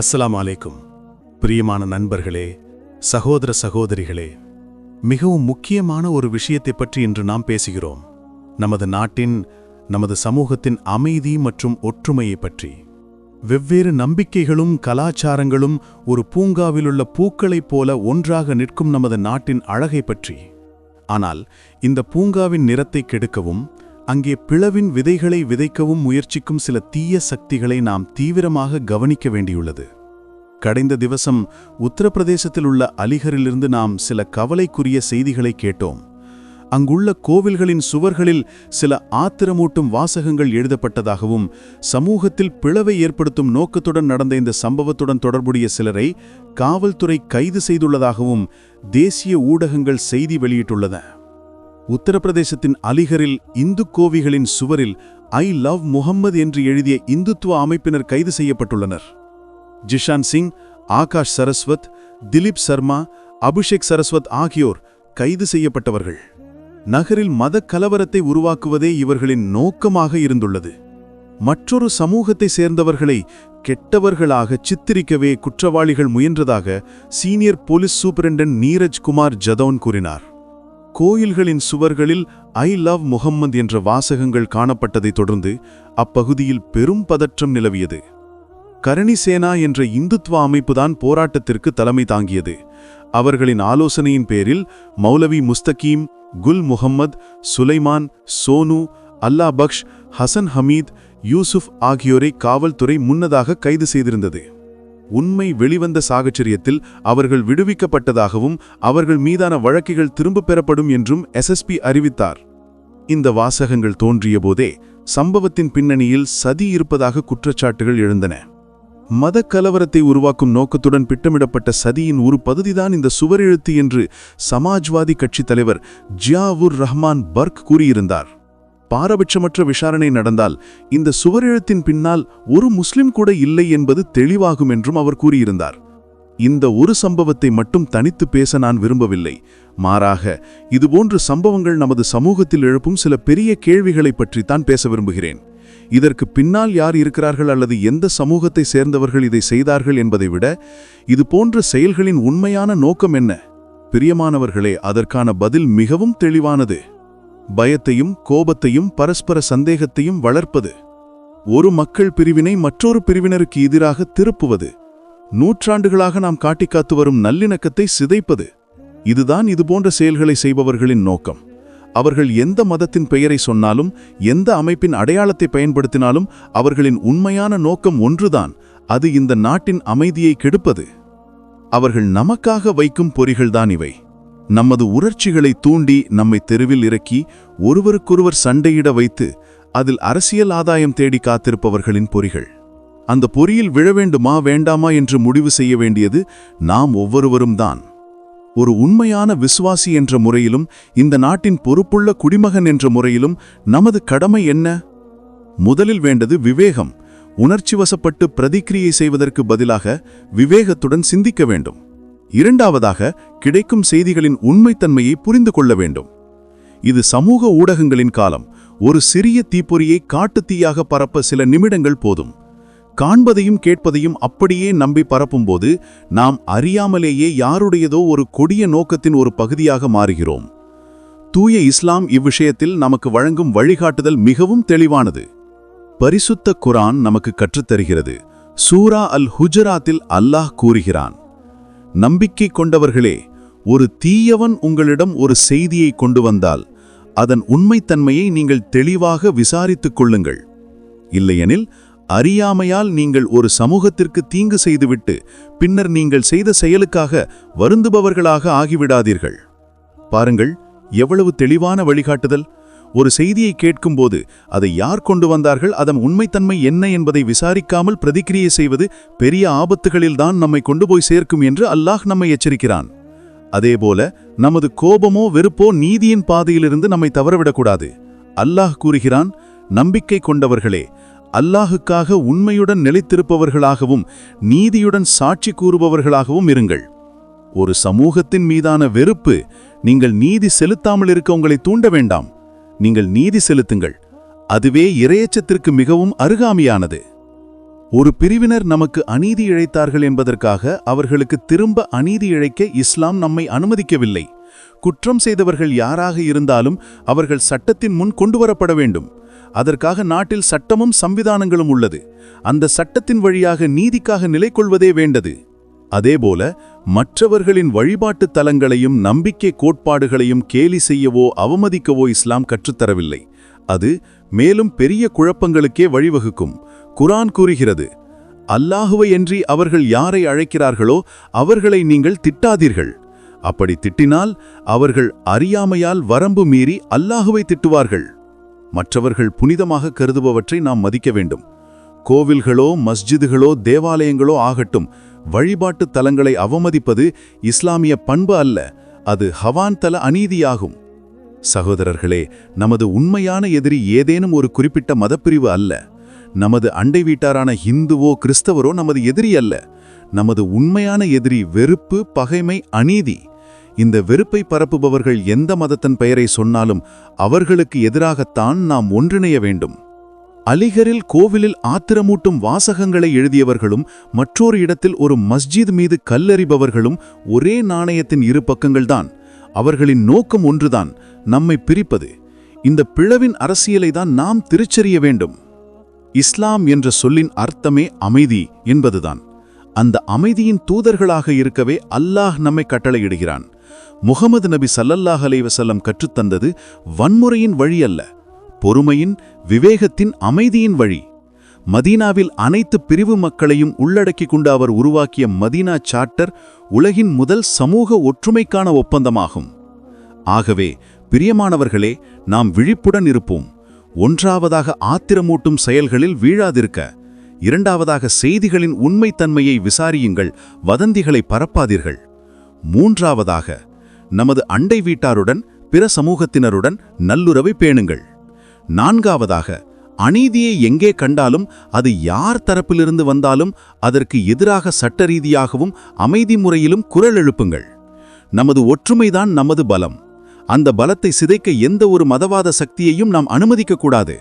அஸ்லாம் அலைக்கும். பிரியமான நண்பர்களே சகோதர சகோதரிகளே மிகவும் முக்கியமான ஒரு விஷயத்தை பற்றி இன்று நாம் பேசுகிறோம். நமது நாட்டின் நமது சமூகத்தின் அமைதி மற்றும் ஒற்றுமையை பற்றி. வெவ்வேறு நம்பிக்கைகளும் கலாச்சாரங்களும் ஒரு பூங்காவிலுள்ள பூக்களைப் போல ஒன்றாக நிற்கும் நமது நாட்டின் அழகை பற்றி. ஆனால் இந்த பூங்காவின் நிறத்தை கெடுக்கவும் அங்கே பிளவின் விதைகளை விதைக்கவும் முயற்சிக்கும் சில தீய சக்திகளை நாம் தீவிரமாக கவனிக்க வேண்டியுள்ளது. கடைந்த திவசம் உத்தரப்பிரதேசத்தில் உள்ள அலிகரிலிருந்து நாம் சில கவலைக்குரிய செய்திகளை கேட்டோம். அங்குள்ள கோவில்களின் சுவர்களில் சில ஆத்திரமூட்டும் வாசகங்கள் எழுதப்பட்டதாகவும் சமூகத்தில் பிளவை ஏற்படுத்தும் நோக்கத்துடன் நடந்த இந்த சம்பவத்துடன் தொடர்புடைய சிலரை காவல்துறை கைது செய்துள்ளதாகவும் தேசிய ஊடகங்கள் செய்தி வெளியிட்டுள்ளன. உத்தரப்பிரதேசத்தின் அலிகரில் இந்து கோவிகளின் சுவரில் ஐ லவ் முகம்மது என்று எழுதிய இந்துத்துவ அமைப்பினர் கைது செய்யப்பட்டுள்ளனர். ஜிஷான் சிங் ஆகாஷ் சரஸ்வத் திலீப் சர்மா அபிஷேக் சரஸ்வத் ஆகியோர் கைது செய்யப்பட்டவர்கள். நகரில் மத கலவரத்தை உருவாக்குவதே இவர்களின் நோக்கமாக இருந்துள்ளது. மற்றொரு சமூகத்தை சேர்ந்தவர்களை கெட்டவர்களாக சித்தரிக்கவே குற்றவாளிகள் முயன்றதாக senior police superintendent Neeraj Kumar Jadon கூறினார். கோயில்களின் சுவர்களில் ஐ லவ் முகம்மது என்ற வாசகங்கள் காணப்பட்டதைத் தொடர்ந்து அப்பகுதியில் பெரும் பதற்றம் நிலவியது. கரணிசேனா என்ற இந்துத்வ அமைப்புதான் போராட்டத்திற்கு தலைமை தாங்கியது. அவர்களின் ஆலோசனையின் பேரில் மௌலவி முஸ்தகீம் குல் முகம்மது சுலைமான் சோனு அல்லா பக்ஷ் ஹசன் ஹமீத் யூசுப் ஆகியோரை காவல்துறை முன்னதாக கைது செய்திருந்தது. உண்மை வெளிவந்த சாகச்சரியத்தில் அவர்கள் விடுவிக்கப்பட்டதாகவும் அவர்கள் மீதான வழக்குகள் திரும்பப் பெறப்படும் என்றும் எஸ்எஸ்பி அறிவித்தார். இந்த வாசகங்கள் தோன்றியபோதே சம்பவத்தின் பின்னணியில் சதி இருப்பதாக குற்றச்சாட்டுகள் எழுந்தன. மத கலவரத்தை உருவாக்கும் நோக்கத்துடன் திட்டமிடப்பட்ட சதியின் ஒரு பகுதிதான் இந்த சுவரெழுத்து என்று சமாஜ்வாதி கட்சித் தலைவர் ஜியாவுர் ரஹ்மான் பர்க் கூறியிருந்தார். பாரபட்சமற்ற விசாரணை நடந்தால் இந்த சுவரெழுத்தின் பின்னால் ஒரு முஸ்லிம் கூட இல்லை என்பது தெளிவாகும் என்றும் அவர் கூறியிருந்தார். இந்த ஒரு சம்பவத்தை மட்டும் தனித்து பேச நான் விரும்பவில்லை. மாறாக இதுபோன்ற சம்பவங்கள் நமது சமூகத்தில் எழுப்பும் சில பெரிய கேள்விகளைப் பற்றித்தான் பேச விரும்புகிறேன். இதற்கு பின்னால் யார் இருக்கிறார்கள் அல்லது எந்த சமூகத்தை சேர்ந்தவர்கள் இதை செய்தார்கள் என்பதை விட இது போன்ற செயல்களின் உண்மையான நோக்கம் என்ன? பிரியமானவர்களே அதற்கான பதில் மிகவும் தெளிவானது. பயத்தையும் கோபத்தையும் பரஸ்பர சந்தேகத்தையும் வளர்ப்பது. ஒரு மக்கள் பிரிவினை மற்றொரு பிரிவினருக்கு எதிராக திருப்புவது. நூற்றாண்டுகளாக நாம் காட்டிக்காத்து வரும் நல்லிணக்கத்தை சிதைப்பது. இதுதான் இதுபோன்ற செயல்களை செய்பவர்களின் நோக்கம். அவர்கள் எந்த மதத்தின் பெயரை சொன்னாலும் எந்த அமைப்பின் அடையாளத்தை பயன்படுத்தினாலும் அவர்களின் உண்மையான நோக்கம் ஒன்றுதான். அது இந்த நாட்டின் அமைதியை கெடுப்பது. அவர்கள் நமக்காக வைக்கும் பொறிகள்தான் இவை. நமது உணர்ச்சிகளை தூண்டி நம்மை தெருவில் இறக்கி ஒருவருக்கொருவர் சண்டையிட வைத்து அதில் அரசியல் ஆதாயம் தேடி காத்திருப்பவர்களின் பொறிகள். அந்த பொறியில் விழ வேண்டுமா வேண்டாமா என்று முடிவு செய்ய வேண்டியது நாம் ஒவ்வொருவரும் தான். ஒரு உண்மையான விசுவாசி என்ற முறையிலும் இந்த நாட்டின் பொறுப்புள்ள குடிமகன் என்ற முறையிலும் நமது கடமை என்ன? முதலில் வேண்டது விவேகம். உணர்ச்சி வசப்பட்டு பிரதிக்கிரியை செய்வதற்கு பதிலாக விவேகத்துடன் சிந்திக்க வேண்டும். இரண்டாவதாக கிடைக்கும் செய்திகளின் உண்மைத்தன்மையை புரிந்து கொள்ள வேண்டும். இது சமூக ஊடகங்களின் காலம். ஒரு சிறிய தீப்பொறியை காட்டுத்தீயாக பரப்ப சில நிமிடங்கள் போதும். காண்பதையும் கேட்பதையும் அப்படியே நம்பி பரப்பும்போது நாம் அறியாமலேயே யாருடையதோ ஒரு கொடிய நோக்கத்தின் ஒரு பகுதியாக மாறுகிறோம். தூய இஸ்லாம் இவ்விஷயத்தில் நமக்கு வழங்கும் வழிகாட்டுதல் மிகவும் தெளிவானது. பரிசுத்த குரான் நமக்கு கற்றுத்தருகிறது. சூரா அல் ஹுஜராத்தில் அல்லாஹ் கூறுகிறான் நம்பிக்கை கொண்டவர்களே ஒரு தீயவன் உங்களிடம் ஒரு செய்தியை கொண்டு வந்தால் அதன் உண்மைத்தன்மையை நீங்கள் தெளிவாக விசாரித்துக் கொள்ளுங்கள். இல்லையெனில் அறியாமையால் நீங்கள் ஒரு சமூகத்திற்கு தீங்கு செய்துவிட்டு பின்னர் நீங்கள் செய்த செயலுக்காக வருந்துபவர்களாக ஆகிவிடாதீர்கள். பாருங்கள் எவ்வளவு தெளிவான வழிகாட்டுதல்! ஒரு செய்தியை கேட்கும்போது அதை யார் கொண்டு வந்தார்கள் அதன் உண்மைத்தன்மை என்ன என்பதை விசாரிக்காமல் பிரதிக்கிரியை செய்வது பெரிய ஆபத்துகளில்தான் நம்மை கொண்டு போய் சேர்க்கும் என்று அல்லாஹ் நம்மை எச்சரிக்கிறான். அதேபோல நமது கோபமோ வெறுப்போ நீதியின் பாதையிலிருந்து நம்மை தவறவிடக்கூடாது. அல்லாஹ் கூறுகிறான் நம்பிக்கை கொண்டவர்களே அல்லாஹுக்காக உண்மையுடன் நிலைத்திருப்பவர்களாகவும் நீதியுடன் சாட்சி கூறுபவர்களாகவும் இருங்கள். ஒரு சமூகத்தின் மீதான வெறுப்பு நீங்கள் நீதி செலுத்தாமல் இருக்க உங்களை தூண்ட வேண்டாம். நீங்கள் நீதி செலுத்துங்கள். அதுவே இரையச்சத்திற்கு மிகவும் அருகாமையானது. ஒரு பிரிவினர் நமக்கு அநீதி இழைத்தார்கள் என்பதற்காக அவர்களுக்கு திரும்ப அநீதி இழைக்க இஸ்லாம் நம்மை அனுமதிக்கவில்லை. குற்றம் செய்தவர்கள் யாராக இருந்தாலும் அவர்கள் சட்டத்தின் முன் கொண்டுவரப்பட வேண்டும். அதற்காக நாட்டில் சட்டமும் சம்விதானங்களும் உள்ளது. அந்த சட்டத்தின் வழியாக நீதிக்காக நிலை கொள்வதே வேண்டது. அதேபோல மற்றவர்களின் வழிபாட்டுத் தலங்களையும் நம்பிக்கை கோட்பாடுகளையும் கேலி செய்யவோ அவமதிக்கவோ இஸ்லாம் கற்றுத்தரவில்லை. அது மேலும் பெரிய குழப்பங்களுக்கே வழிவகுக்கும். குரான் கூறுகிறது அல்லாஹுவை என்றி அவர்கள் யாரை அழைக்கிறார்களோ அவர்களை நீங்கள் திட்டாதீர்கள். அப்படி திட்டினால் அவர்கள் அறியாமையால் வரம்பு மீறி அல்லாஹுவை திட்டுவார்கள். மற்றவர்கள் புனிதமாக கருதுபவற்றை நாம் மதிக்க வேண்டும். கோவில்களோ மஸ்ஜிதுகளோ தேவாலயங்களோ ஆகட்டும் வழிபாட்டுத் தலங்களை அவமதிப்பது இஸ்லாமிய பண்பு அல்ல அது ஹவான் தல அநீதியாகும். சகோதரர்களே நமது உண்மையான எதிரி ஏதேனும் ஒரு குறிப்பிட்ட மதப்பிரிவு அல்ல. நமது அண்டை வீட்டாரான இந்துவோ கிறிஸ்தவரோ நமது எதிரி அல்ல. நமது உண்மையான எதிரி வெறுப்பு பகைமை அநீதி. இந்த வெறுப்பை பரப்புபவர்கள் எந்த மதத்தின் பெயரை சொன்னாலும் அவர்களுக்கு எதிராகத்தான் நாம் ஒன்றிணைய வேண்டும். அலிகரில் கோவிலில் ஆத்திரமூட்டும் வாசகங்களை எழுதியவர்களும் மற்றொரு இடத்தில் ஒரு மஸ்ஜித் மீது கல்லறிபவர்களும் ஒரே நாணயத்தின் இரு பக்கங்கள்தான். அவர்களின் நோக்கம் ஒன்றுதான் நம்மை பிரிப்பது. இந்த பிளவின் அரசியலை தான் நாம் திருச்செறிய வேண்டும். இஸ்லாம் என்ற சொல்லின் அர்த்தமே அமைதி என்பதுதான். அந்த அமைதியின் தூதர்களாக இருக்கவே அல்லாஹ் நம்மை கட்டளையிடுகிறான். முகமது நபி சல்லல்லாஹ் அலைவசல்லம் கற்றுத்தந்தது வன்முறையின் வழி அல்ல பொறுமையின் விவேகத்தின் அமைதியின் வழி. மதீனாவில் அனைத்து பிரிவு மக்களையும் உள்ளடக்கிக் கொண்டு அவர் உருவாக்கிய மதீனா சார்ட்டர் உலகின் முதல் சமூக ஒற்றுமைக்கான ஒப்பந்தமாகும். ஆகவே பிரியமானவர்களே நாம் விழிப்புடன் இருப்போம். ஒன்றாவதாக ஆத்திரமூட்டும் செயல்களில் வீழாதிருக்க இரண்டாவதாக செய்திகளின் உண்மைத்தன்மையை விசாரியுங்கள் வதந்திகளை பரப்பாதீர்கள். மூன்றாவதாக நமது அண்டை வீட்டாருடன் பிற சமூகத்தினருடன் நல்லுறவை பேணுங்கள். நான்காவதாக அநீதியை எங்கே கண்டாலும் அது யார் தரப்பிலிருந்து வந்தாலும் அதற்கு எதிராக சட்ட ரீதியாகவும் அமைதி முறையிலும் குரல் எழுப்புங்கள். நமது ஒற்றுமைதான் நமது பலம். அந்த பலத்தை சிதைக்க எந்த ஒரு மதவாத சக்தியையும் நாம் அனுமதிக்கக்கூடாது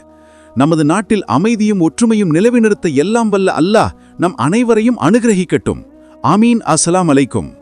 நமது நாட்டில் அமைதியும் ஒற்றுமையும் நிலவிநிறுத்த எல்லாம் வல்ல அல்லாஹ் நம் அனைவரையும் அனுகிரகிக்கட்டும். ஆமீன். அஸ்லாம் அலைக்கும்.